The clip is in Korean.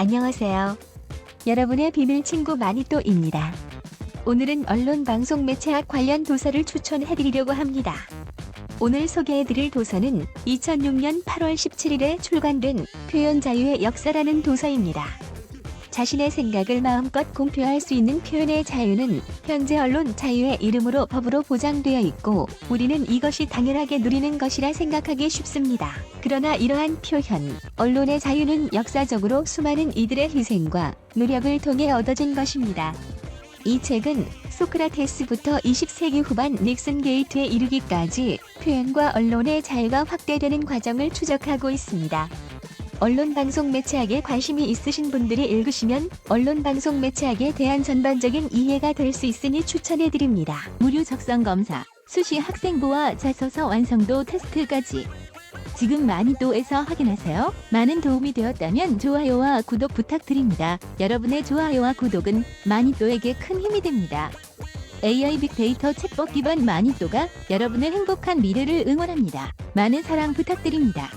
안녕하세요. 여러분의 비밀 친구 마니또입니다. 오늘은 언론 방송 매체학 관련 도서를 추천해 드리려고 합니다. 오늘 소개해 드릴 도서는 2006년 8월 17일에 출간된 표현 자유의 역사라는 도서입니다. 자신의 생각을 마음껏 공표할 수 있는 표현의 자유는 현재 언론 자유의 이름으로 법으로 보장되어 있고 우리는 이것이 당연하게 누리는 것이라 생각하기 쉽습니다. 그러나 이러한 표현, 언론의 자유는 역사적으로 수많은 이들의 희생과 노력을 통해 얻어진 것입니다. 이 책은 소크라테스부터 20세기 후반 닉슨 게이트에 이르기까지 표현과 언론의 자유가 확대되는 과정을 추적하고 있습니다. 언론 방송 매체학에 관심이 있으신 분들이 읽으시면 언론 방송 매체학에 대한 전반적인 이해가 될 수 있으니 추천해 드립니다. 무료 적성 검사, 수시 학생부와 자소서 완성도 테스트까지. 지금 마니또에서 확인하세요. 많은 도움이 되었다면 좋아요와 구독 부탁드립니다. 여러분의 좋아요와 구독은 마니또에게 큰 힘이 됩니다. AI 빅데이터 챗봇 기반 마니또가 여러분의 행복한 미래를 응원합니다. 많은 사랑 부탁드립니다.